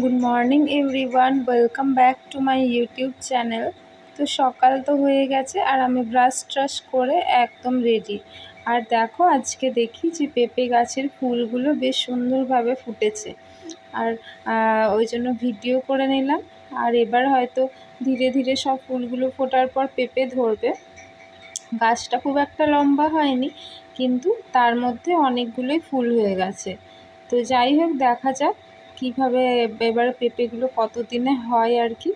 Good morning everyone welcome back to my YouTube channel তো সকাল তো হয়ে গেছে আর আমি ব্রাশ ট্রাশ করে একদম রেডি আর দেখো, আজকে দেখি যে পেঁপে গাছের ফুলগুলো বেশ সুন্দরভাবে ফুটেছে। আর ওই জন্য ভিডিও করে নিলাম। আর এবার হয়তো ধীরে ধীরে সব ফুলগুলো ফোটার পর পেঁপে ধরবে। গাছটা খুব একটা লম্বা হয়নি, কিন্তু তার মধ্যে অনেকগুলোই ফুল হয়ে গেছে। তো যাই হোক, দেখা যাক কীভাবে এবার পেঁপেগুলো কত দিনে হয় আর কি?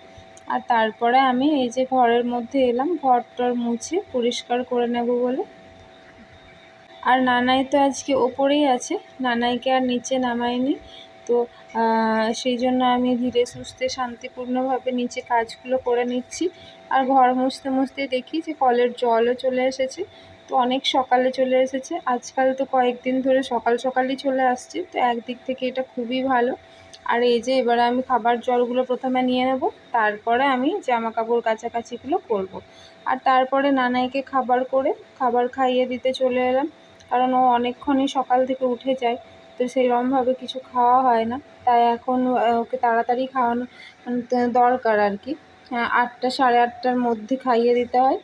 আর তারপরে আমি এই যে ঘরের মধ্যে এলাম ঘর টর মুছে পরিষ্কার করে নেব বলে। আর নানাই তো আজকে ওপরেই আছে, নানাইকে আর নিচে নামাইনি। তো সেই জন্য আমি ধীরে সুস্থে শান্তিপূর্ণভাবে নিচে কাজগুলো করে নিচ্ছি। আর ঘর মুছতে মুছতে দেখি যে কলের জলও চলে এসেছে। তো অনেক সকালে চলে এসেছে। আজকাল তো কয়েকদিন ধরে সকাল সকালই চলে আসছে। তো একদিক থেকে এটা খুবই ভালো। আর এই যে এবারে আমি খাবার জলগুলো প্রথমে নিয়ে নেব, তারপরে আমি জামা কাপড় কাচাকাচিগুলো করব। আর তারপরে নানাইকে খাবার করে খাবার খাইয়ে দিতে চলে এলাম, কারণ ও অনেকক্ষণই সকাল থেকে উঠে যায়, তো সেরকমভাবে কিছু খাওয়া হয় না। তাই এখন ওকে তাড়াতাড়ি খাওয়ানো দরকার আর কি। আটটা সাড়ে আটটার মধ্যে খাইয়ে দিতে হয়।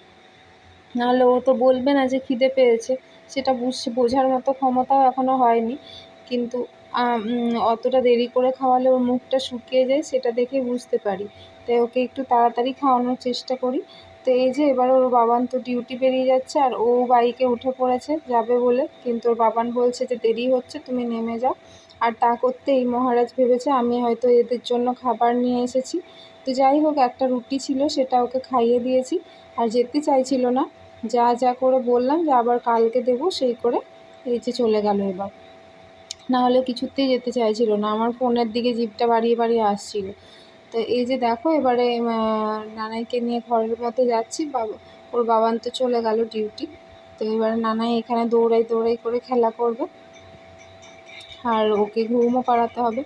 নাহলে ও তো বলবে না যে খিদে পেয়েছে, সেটা বুঝ, বোঝার মতো ক্ষমতাও এখনও হয়নি। কিন্তু অতটা দেরি করে খাওয়ালে ওর মুখটা শুকিয়ে যায়, সেটা দেখে বুঝতে পারি। তাই ওকে একটু তাড়াতাড়ি খাওয়ানোর চেষ্টা করি। তো এই যে এবার ওর বাবান তো ডিউটি বেরিয়ে যাচ্ছে, আর ও বাইকে উঠে পড়েছে, যাবে বলে। কিন্তু ওর বাবান বলছে যে, দেরি হচ্ছে, তুমি নেমে যাও। আর তা করতে এই মহারাজ ভেবেছে, আমি হয়তো এদের জন্য খাবার নিয়ে এসেছি। তো যাই হোক, একটা রুটি ছিল, সেটা ওকে খাইয়ে দিয়েছি। আর যেতে চাইছিল না। যা যা করে বললাম যে, আবার কালকে দেবো, সেই করে এই যে চলে গেল এবার। নাহলে কিছুতেই যেতে চাইছিল না। আমার ফোনের দিকে জিভটা বাড়িয়ে বাড়িয়ে আসছিল। তো এই যে দেখো, এবারে নানাইকে নিয়ে ঘরের মধ্যে যাচ্ছি। বাবা, ওর বাবান তো চলে গেল ডিউটি তো এবারে নানাই এখানে দৌড়াই দৌড়াই করে খেলা করবে। আর ওকে ঘুমও পাড়াতে হবে।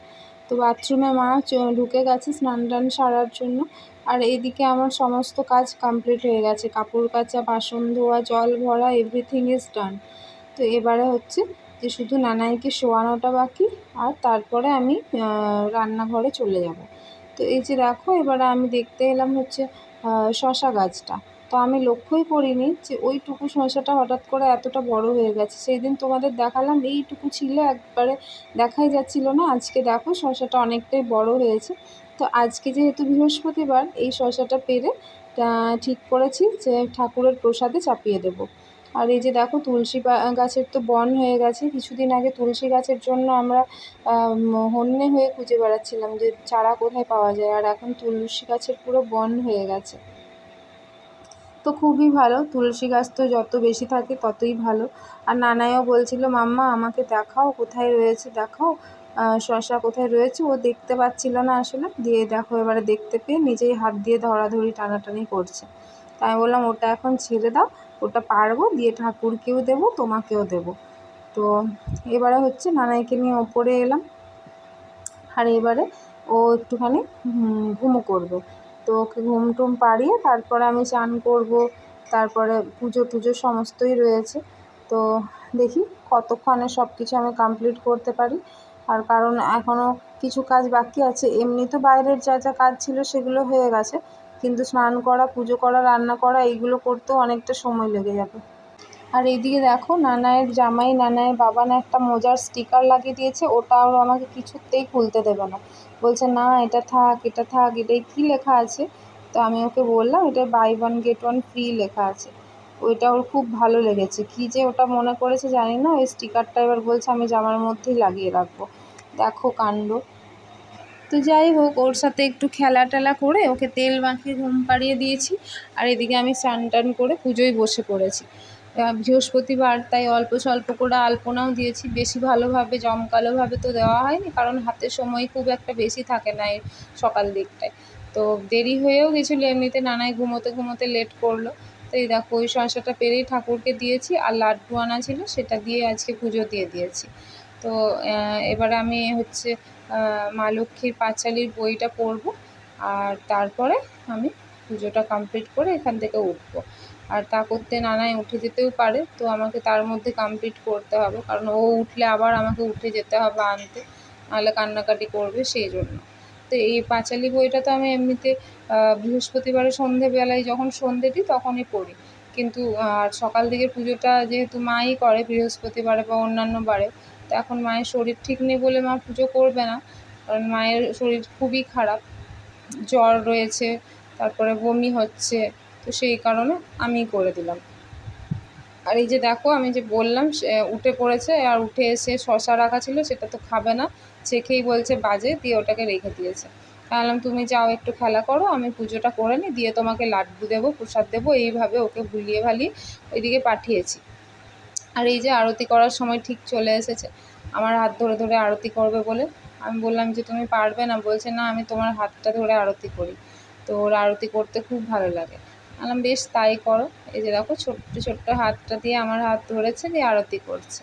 তো বাথরুমে মা ঢুকে গেছে স্নান টান সারার জন্য। আর এইদিকে আমার সমস্ত কাজ কমপ্লিট হয়ে গেছে। কাপড় কাচা, বাসন ধোয়া, জল ভরা এভরিথিং ইজ ডান তো এবারে হচ্ছে যে শুধু নানাইকে শোয়ানোটা বাকি, আর তারপরে আমি রান্নাঘরে চলে যাব। তো এই যে দেখো এবারে আমি দেখতে এলাম হচ্ছে শশা গাছটা। তো আমি লক্ষ্যই করিনি যে ওইটুকু শসাটা হঠাৎ করে এতটা বড় হয়ে গেছে। সেই দিন তোমাদের দেখালাম, এইটুকু ছিল, একবারে দেখাই যাচ্ছিল না। আজকে দেখো শসাটা অনেকটাই বড় হয়েছে। তো আজকে যেহেতু বৃহস্পতিবার, এই শসাটা পেরে ঠিক করেছি যে ঠাকুরের প্রসাদে চাপিয়ে দেবো। আর এই যে দেখো তুলসী গাছের তো বন হয়ে গেছে। কিছুদিন আগে তুলসী গাছের জন্য আমরা হন্যে হয়ে খুঁজে বেড়াচ্ছিলাম যে চারা কোথায় পাওয়া যায়। আর এখন তুলসী গাছের পুরো বন হয়ে গেছে। তো খুবই ভালো। তুলসী গাছ তো যত বেশি থাকে ততই ভালো। আর নানাইও বলছিল, মাম্মা, আমাকে দেখাও কোথায় রয়েছে, দেখাও শশা কোথায় রয়েছে। ও দেখতে পাচ্ছিল না আসলে। দিয়ে দেখো এবারে দেখতে পেয়ে নিজেই হাত দিয়ে ধরাধরি টানাটানি করছে। তাই বললাম, ওটা এখন ছেড়ে দাও ওটা পারব, দিয়ে ঠাকুরকেও দেবো, তোমাকেও দেবো। তো এবারে হচ্ছে নানাইকে নিয়ে ওপরে এলাম। আর এবারে ও একটুখানি ঘুমো করবে। তো ওকে ঘুম টুম পাড়িয়ে তারপরে আমি চান করব, তারপরে পুজো টুজো সমস্তই রয়েছে। তো দেখি কতক্ষণে সব কিছু আমি কমপ্লিট করতে পারি। আর কারণ এখনও কিছু কাজ বাকি আছে, এমনি তো বাইরের যা যা কাজ ছিল সেগুলো হয়ে গেছে। কিন্তু স্নান করা, পুজো করা, রান্না করা, এইগুলো করতেও অনেকটা সময় লেগে যাবে। আর এইদিকে দেখো, নানায়ের জামাই, নানায়ের বাবা না একটা মোজার স্টিকার লাগিয়ে দিয়েছে, ওটা আরও আমাকে কিছুতেই খুলতে দেবে না। বলছে, না, এটা থাক এটা থাক, এটাই কী লেখা আছে? তো আমি ওকে বললাম, এটা buy one, get one, free লেখা আছে। ওইটা ওর খুব ভালো লেগেছে। কি যে ওটা মনে করেছে জানি না, ওই স্টিকারটা এবার বলছে, আমি জামার মধ্যেই লাগিয়ে রাখব। দেখো কাণ্ড। তো যাই হোক, ওর সাথে একটু খেলা টেলা করে ওকে তেল মাখিয়ে ঘুম পাড়িয়ে দিয়েছি আর এদিকে আমি স্নান টান করে পুজোয় বসে পড়েছি। বৃহস্পতিবার তাই অল্প স্বল্প করে আলপনাও দিয়েছি। বেশি ভালোভাবে, জমকালোভাবে তো দেওয়া হয়নি কারণ হাতে সময় খুব একটা বেশি থাকে না সকাল দিকটায়। তো দেরি হয়েও গেছিল, এমনিতে নানায় ঘুমোতে ঘুমোতে লেট করল। তো এই দেখো, ওই শসাটা পেরেই ঠাকুরকে দিয়েছি আর লাড্ডু আনা ছিল, সেটা দিয়ে আজকে পুজো দিয়ে দিয়েছি। তো এবারে আমি হচ্ছে মা লক্ষ্মীর পাঁচালির বইটা পড়ব আর তারপরে আমি পুজোটা কমপ্লিট করে এখান থেকে উঠবো। আর তা করতে নানাই উঠে যেতেও পারে, তো আমাকে তার মধ্যে কমপ্লিট করতে হবে, কারণ ও উঠলে আবার আমাকে উঠে যেতে হবে আনতে, নাহলে কান্নাকাটি করবে সেই জন্য। তো এই পাঁচালি বইটা তো আমি এমনিতে বৃহস্পতিবারে সন্ধেবেলায় যখন সন্ধে দিই তখনই পড়ি। কিন্তু আর সকাল দিকে পুজোটা যেহেতু মাই করে বৃহস্পতিবারে বা অন্যান্য বারে তো এখন মায়ের শরীর ঠিক নেই বলে মা পুজো করবে না। কারণ মায়ের শরীর খুবই খারাপ, জ্বর রয়েছে, তারপরে বমি হচ্ছে, তো সেই কারণে আমিই করে দিলাম। আর এই যে দেখো, আমি যে বললাম উঠে পড়েছে আর উঠে এসে শশা রাখা ছিল, সেটা তো খাবে না চেখেই বলছে, বাজে দিয়ে ওটাকে রেখে দিয়েছে। বললাম তুমি যাও, একটু খেলা করো, আমি পুজোটা করে নিই দিয়ে তোমাকে লাড্ডু দেবো, প্রসাদ দেবো, এইভাবে ওকে ভুলিয়ে ভালিয়ে ওইদিকে পাঠিয়েছি। আর এই যে আরতি করার সময় ঠিক চলে এসেছে। আমার হাত ধরে ধরে আরতি করবে বলে। আমি বললাম যে, তুমি পারবে না। বলছে, না, আমি তোমার হাতটা ধরে আরতি করি। তো ওর আরতি করতে খুব ভালো লাগে। বললাম, বেশ, তাই করো। এই যে দেখো, ছোট্ট ছোট্ট হাতটা দিয়ে আমার হাত ধরেছে, দিয়ে আরতি করছে।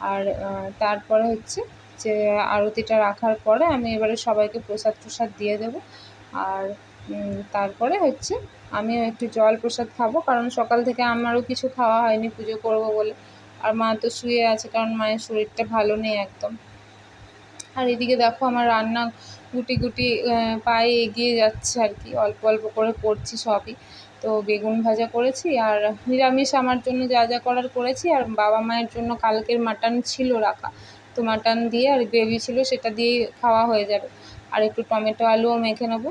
আর তারপরে হচ্ছে যে আরতিটা রাখার পরে আমি এবারে সবাইকে প্রসাদ প্রসাদ দিয়ে দেবো। আর তারপরে হচ্ছে আমিও একটু জল প্রসাদ খাব, কারণ সকাল থেকে আমারও কিছু খাওয়া হয়নি, পুজো করব বলে। আর মা তো শুয়ে আছে, কারণ মায়ের শরীরটা ভালো নেই একদম। আর এদিকে দেখো আমার রান্না গুটি গুটি পায়ে এগিয়ে যাচ্ছে আর কি, অল্প অল্প করে করছি সবই। তো বেগুন ভাজা করেছি আর নিরামিষ আমার জন্য যা যা করার করেছি, আর বাবা মায়ের জন্য কালকের মাটন ছিল রাখা। মাটন দিয়ে আর গ্রেভি ছিল সেটা দিয়েই খাওয়া হয়ে যাবে। আর একটু টমেটো আলুও মেখে নেব।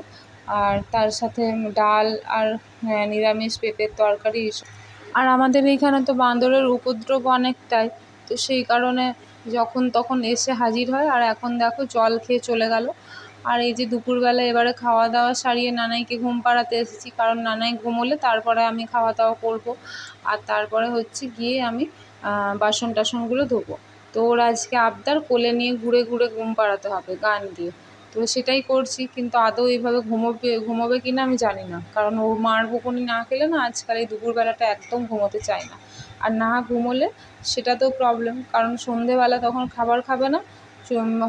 আর তার সাথে ডাল আর হ্যাঁ, নিরামিষ পেঁপের তরকারি আর আমাদের এইখানে তো বাঁদরের উপদ্রব অনেকটাই তো সেই কারণে যখন তখন এসে হাজির হয়। আর এখন দেখো জল খেয়ে চলে গেল। আর এই যে দুপুরবেলা এবারে খাওয়া দাওয়া সারিয়ে নানাইকে ঘুম পাড়াতে এসেছি কারণ নানাই ঘুমোলে তারপরে আমি খাওয়া দাওয়া করব। আর তারপরে হচ্ছে গিয়ে আমি বাসন টাসনগুলো ধোবো। তো ওর আজকে আবদার কোলে নিয়ে ঘুরে ঘুরে ঘুম পাড়াতে হবে, গান দিয়ে। তো সেটাই করছি, কিন্তু আদৌ এইভাবে ঘুমোবে ঘুমোবে কি না আমি জানি না। কারণ ও মার বকুনি না খেলে না আজকাল এই দুপুরবেলাটা একদম ঘুমোতে চায় না। আর না ঘুমোলে সেটা তো প্রবলেম কারণ সন্ধেবেলা তখন খাবার খাবে না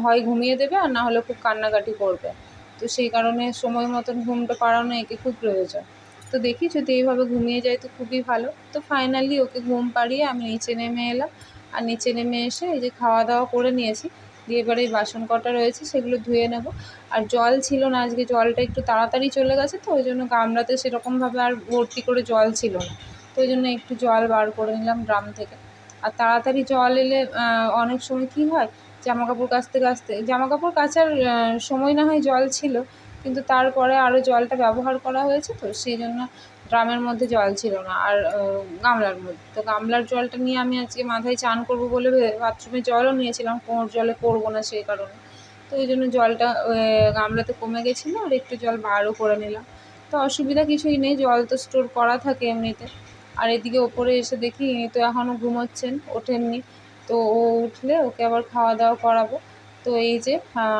হয় ঘুমিয়ে দেবে আর না হলে খুব কান্নাকাটি করবে। তো সেই কারণে সময় মতন ঘুমটা পাড়ানো একে খুব প্রয়োজন। তো দেখি যদি এইভাবে ঘুমিয়ে যায় তো খুবই ভালো। তো ফাইনালি ওকে ঘুম পাড়িয়ে আমি নিচে নেমে এলাম। আর নিচে নেমে এসে এই যে খাওয়া দাওয়া করে নিয়েছি। দিয়ে এবারে এই বাসন কটা রয়েছে, সেগুলো ধুয়ে নেব। আর জল ছিল না আজকে, জলটা একটু তাড়াতাড়ি চলে গেছে তো, ওই জন্য গামলাতে সেরকমভাবে আর ভর্তি করে জল ছিল না। তো ওই জন্য একটু জল বার করে নিলাম ড্রাম থেকে। আর তাড়াতাড়ি জল এলে অনেক সময় কী হয় জামা কাপড় কাচতে কাচতে জামা কাপড় কাচার সময় না হয় জল ছিল, কিন্তু তারপরে আরও জলটা ব্যবহার করা হয়েছে তো, সেই জন্য ড্রামের মধ্যে জল ছিল না আর গামলার মধ্যে। তো গামলার জলটা নিয়ে আমি আজকে মাথায় চান করব বলে বাথরুমে জলও নিয়েছিলাম, কোমর জলে করব না সেই কারণে। তো ওই জন্য জলটা গামলাতে কমে গেছিল আর একটু জল বারও করে নিলাম। তো অসুবিধা কিছুই নেই, জল তো স্টোর করা থাকে এমনিতে। আর এদিকে ওপরে এসে দেখি ইনি তো এখনও ঘুমোচ্ছেন, ওঠেননি। তো ও উঠলে ওকে আবার খাওয়া দাওয়া করাবো। তো এই যে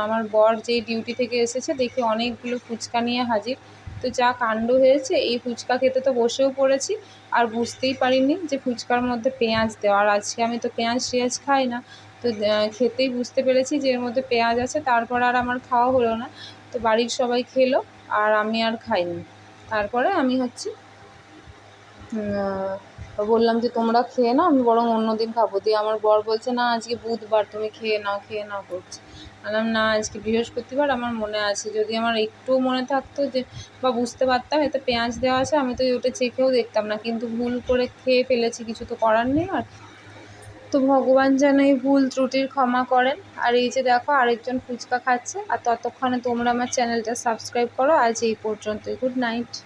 আমার বর যেই ডিউটি থেকে এসেছে, দেখি অনেকগুলো ফুচকা নিয়ে হাজির। তো যা কাণ্ড হয়েছে, এই ফুচকা খেতে তো বসেও পড়েছি। আর বুঝতেই পারিনি যে ফুচকার মধ্যে পেঁয়াজ দেওয়া আর আজকে আমি তো পেঁয়াজ টেয়াজ খাই না। তো খেতেই বুঝতে পেরেছি যে এর মধ্যে পেঁয়াজ আছে, তারপর আর আমার খাওয়া হলো না। তো বাড়ির সবাই খেলো, আর আমি আর খাইনি। তারপরে আমি হচ্ছে বললাম যে তোমরা খেয়ে নাও, আমি বরং অন্য দিন খাব। দিয়ে আমার বর বলছে, না, আজকে বুধবার, তুমি খেয়ে নাও খেয়ে নাও করছে বললাম না, আজকে বৃহস্পতিবার আমার মনে আছে। যদি আমার একটুও মনে থাকতো যে, বা বুঝতে পারতাম, এতে পেঁয়াজ দেওয়া আছে, আমি তো ওটা চেখেও দেখতাম না। কিন্তু ভুল করে খেয়ে ফেলেছি, কিছু তো করার নেই আর। তো ভগবান যেন এই ভুল ত্রুটির ক্ষমা করেন। আর এই যে দেখো, আরেকজন ফুচকা খাচ্ছে, আর ততক্ষণে তোমরা আমার চ্যানেলটা সাবস্ক্রাইব করো। আজ এই পর্যন্তই। Good night.